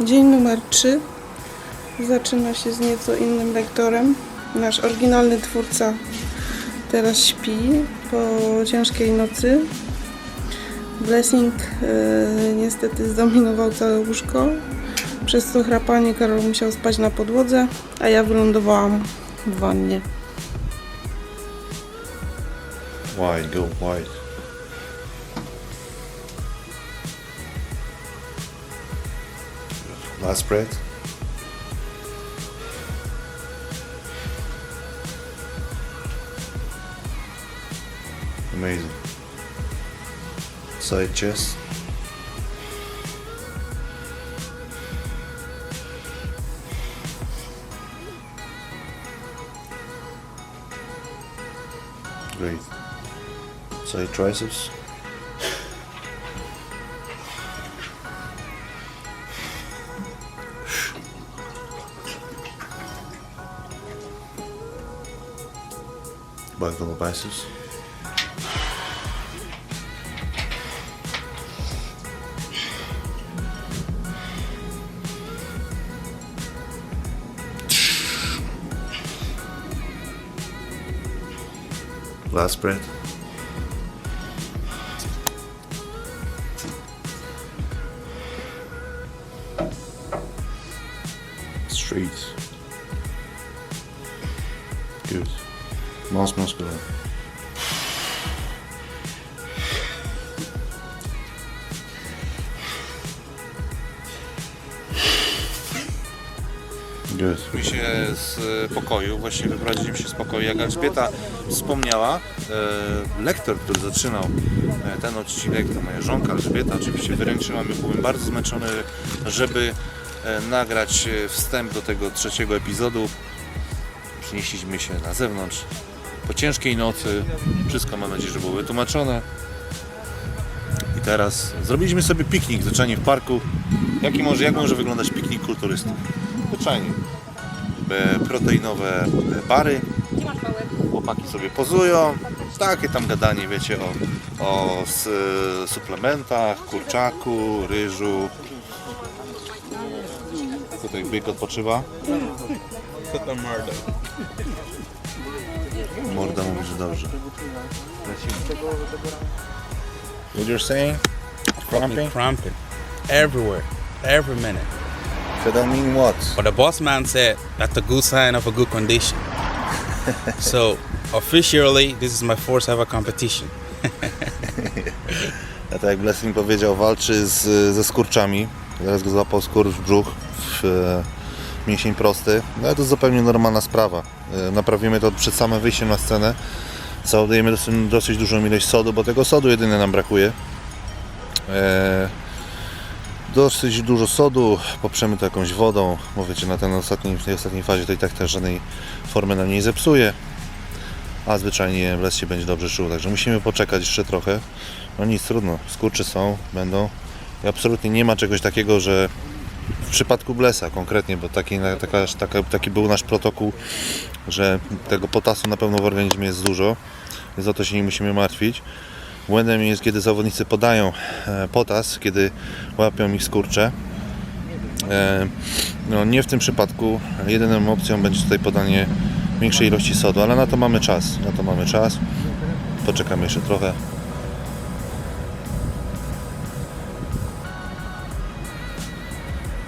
Dzień numer 3 zaczyna się z nieco innym lektorem. Nasz oryginalny twórca teraz śpi po ciężkiej nocy. Blessing e, niestety zdominował całe łóżko. Przez to chrapanie Karol musiał spać na podłodze, a ja wylądowałam w wannie. Wide, go wide. Last breath. Amazing. Side chest. Great. Side triceps. both on the bases. Last breath. Good. My się z e, pokoju, właśnie wyprowadziliśmy się z pokoju, jak Elżbieta wspomniała, e, lektor, który zaczynał e, ten odcinek, to moja żonka Elżbieta, oczywiście wyręczyła mnie, byłem bardzo zmęczony, żeby nagrać wstęp do tego trzeciego epizodu. Przenieśliśmy się na zewnątrz po ciężkiej nocy, wszystko mam nadzieję, że było wytłumaczone. I teraz zrobiliśmy sobie piknik zwyczajnie w parku. Jaki może, jak może wyglądać piknik kulturystów? Zwyczajnie. E, Proteinowe bary. Chłopaki sobie pozują. Takie tam gadanie, wiecie, o, o s, suplementach, kurczaku, ryżu. Tutaj byk odpoczywa. Morda mówi, że dobrze. What you're saying? Fucking cramping everywhere, every minute. So that mean what? But the boss man said that's a good sign of a good condition. so officially, this is my first ever competition. A tak jak Blessing powiedział, walczy z, ze skurczami. Teraz go złapał skurcz w brzuch, w e, mięsień prosty. No ale to zupełnie normalna sprawa. E, naprawimy to przed samym wyjściem na scenę. Załadujemy dosyć, dosyć dużą ilość sodu, bo tego sodu jedynie nam brakuje. E, dosyć dużo sodu, poprzemy to jakąś wodą. Bo wiecie, na ten ostatniej, w tej ostatniej fazie to i tak też żadnej formy nam nie zepsuje. A zwyczajnie les się będzie dobrze czuł, także musimy poczekać jeszcze trochę. No nic, trudno. Skurcze są, będą. I absolutnie nie ma czegoś takiego, że w przypadku Blesa konkretnie, bo taki, taka, taka, taki był nasz protokół, że tego potasu na pewno w organizmie jest dużo, więc o to się nie musimy martwić. Błędem jest, kiedy zawodnicy podają e, potas, kiedy łapią ich skurcze. E, No, nie w tym przypadku. Jedyną opcją będzie tutaj podanie większej ilości sodu, ale na to mamy czas. Na to mamy czas. Poczekamy jeszcze trochę.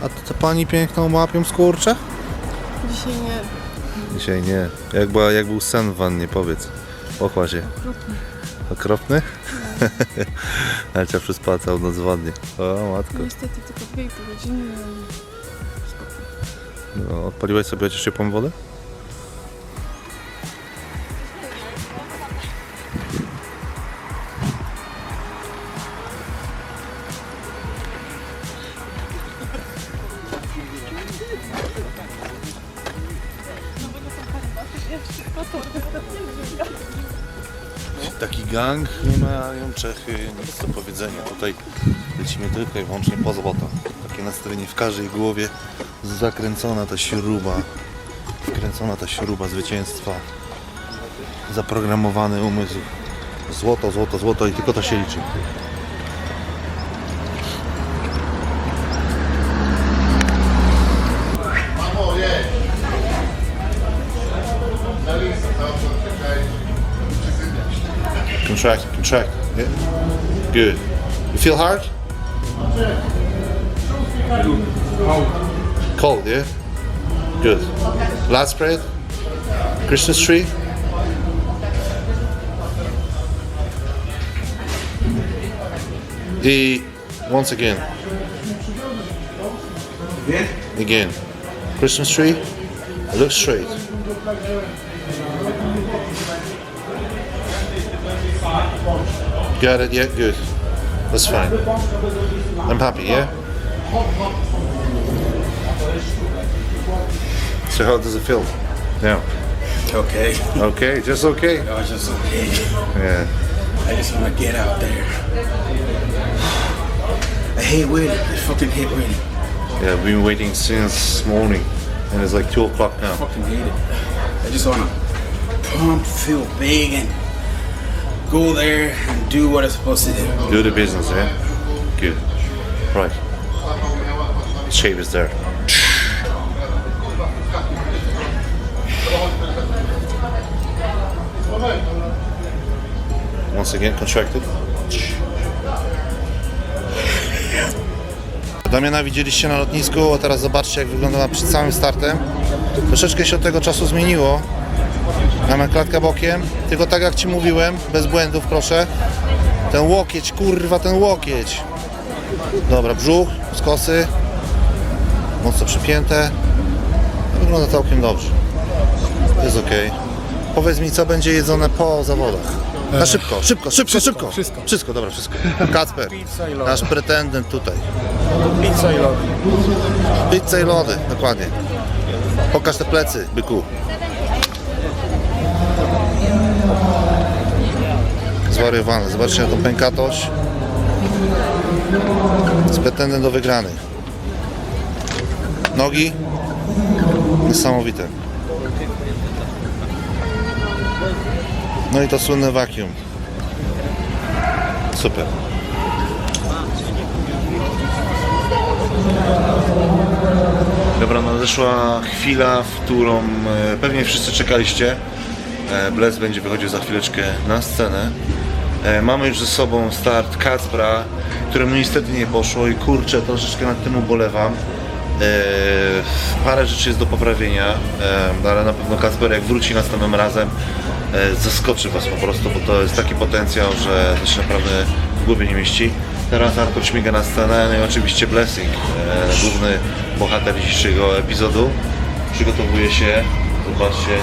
A to co pani piękną łapią skurcze? Dzisiaj nie. Dzisiaj nie. Jak, była, jak był sen w wannie, powiedz. Pochwal się. Okropny? Ale cię przyspała całą noc w wannie. O matko. Niestety tylko 2,5 godziny. No, odpaliłeś sobie chociaż ciepłą wodę? Nie mają Czechy nic do powiedzenia. Tutaj lecimy tylko i wyłącznie po złoto. Takie nastawienie w każdej głowie. Zakręcona ta śruba. Wkręcona ta śruba zwycięstwa. Zaprogramowany umysł. Złoto, złoto, złoto i tylko to się liczy. Contract, contract. Yeah. Good. You feel hard? Cold, yeah? Good. Last spread? Christmas tree? The once again. Again. Christmas tree. Look straight. Got it, yeah, good. That's fine. I'm happy, yeah? So how does it feel? Yeah. Okay. Okay, just okay. I was just okay. Yeah. I just want to get out there. I hate waiting. I fucking hate waiting. Yeah, I've been waiting since morning and it's like two o'clock now. fucking hate it. I just want to pump, feel big, and go there and do what I'm supposed to do. Do the business, yeah? Good. Right. Shape is there. Once again, contracted. Damiana widzieliście na lotnisku, a teraz zobaczcie jak wygląda przed samym startem. Troszeczkę się od tego czasu zmieniło. Mamy klatkę bokiem, tylko tak jak Ci mówiłem, bez błędów proszę. Ten łokieć, kurwa, ten łokieć. Dobra, brzuch, skosy. Mocno przypięte. Wygląda całkiem dobrze. Jest ok. Powiedz mi, co będzie jedzone po zawodach. Na szybko, szybko, szybko, szybko. Wszystko. Wszystko, dobra, wszystko. Kacper, nasz pretendent tutaj. Pizza i lody. Pizza i lody, dokładnie. Pokaż te plecy, byku. Zwariowane. Zobaczcie na tą pękatość. Z pretendent do wygranej. Nogi. Niesamowite. No i to słynne vacuum. Super. Dobra, nadeszła chwila, w którą e, pewnie wszyscy czekaliście. E, Bless będzie wychodził za chwileczkę na scenę. E, Mamy już ze sobą start Kacpra, któremu niestety nie poszło i kurczę, troszeczkę nad tym ubolewam. E, Parę rzeczy jest do poprawienia, e, ale na pewno Kacper jak wróci następnym razem zaskoczy Was po prostu, bo to jest taki potencjał, że to się naprawdę w głowie nie mieści. Teraz Artur śmiga na scenę, no i oczywiście Blessing, główny bohater dzisiejszego epizodu. Przygotowuje się, zobaczcie.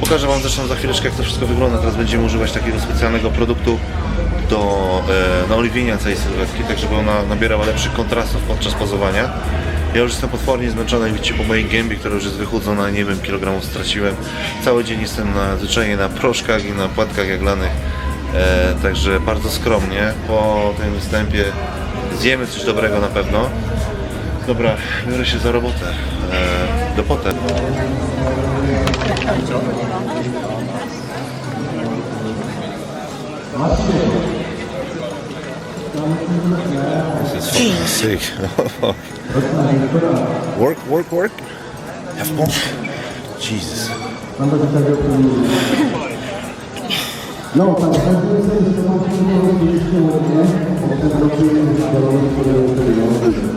Pokażę Wam zresztą za chwileczkę jak to wszystko wygląda. Teraz będziemy używać takiego specjalnego produktu do e, naoliwienia całej sylwetki, tak żeby ona nabierała lepszych kontrastów podczas pozowania. Ja już jestem potwornie zmęczony, jak widzicie po mojej gębie, która już jest wychudzona, nie wiem, kilogramów straciłem. Cały dzień jestem na, zwyczajnie na proszkach i na płatkach jaglanych, e, także bardzo skromnie. Po tym występie zjemy coś dobrego na pewno. Dobra, biorę się za robotę. E, do potem. This is fucking sick. work, work, work. Have fun. Jesus.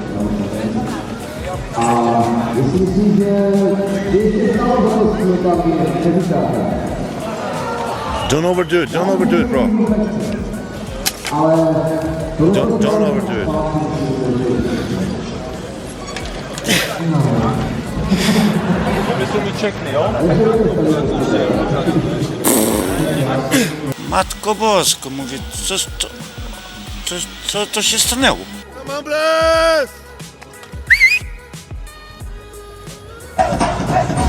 Don't overdo it. Don't overdo it, bro. Don't, don't overdo it. Matko Bosko, mówię, co, co, co to się stanęło? Come on, bless! Take it.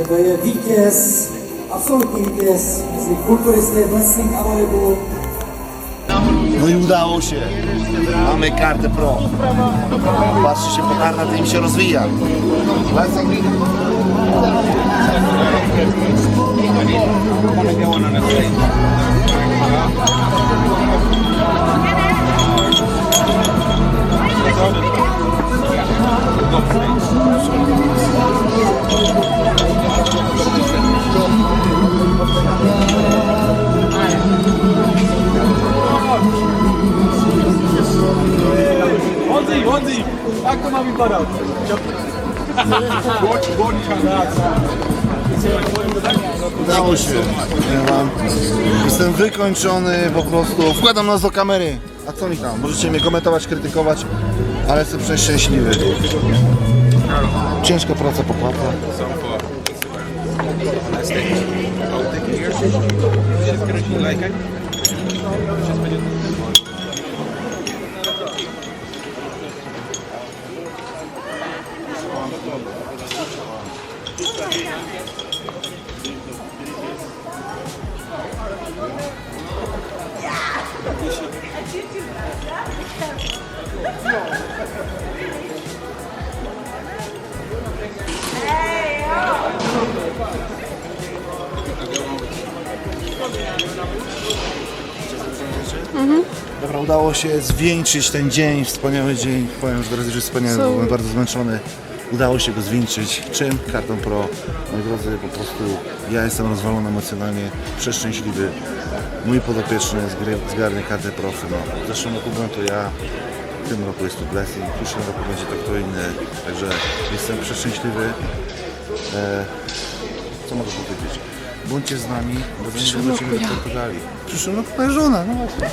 Že to je vítěz, absolutní vítěz mezi kulturisty Wrestling Awardů No i udało się. Mamy kartę pro. Patrzcie się, pokarna to im się rozwija. Udało się. Wam. Jestem wykończony po prostu. Wkładam nas do kamery. A co mi tam? Możecie mnie komentować, krytykować, ale jestem przeszczęśliwy. Ciężka praca popłata. Dobra, udało się zwieńczyć ten dzień, wspaniały dzień. Powiem, że drodzy, że wspaniały, byłem bardzo zmęczony. Udało się go zwieńczyć. Czym? Kartą Pro. Moi drodzy, po prostu ja jestem rozwalony emocjonalnie, przeszczęśliwy. Mój podopieczny zgarnie kartę Pro w tym roku. W zeszłym roku byłem to ja, w tym roku jest to Blessing, w przyszłym roku będzie to kto inny. Także jestem przeszczęśliwy. E, co mogę powiedzieć? Bądźcie z nami, bo roku do. Portugalii. W przyszłym roku moja żona, no właśnie.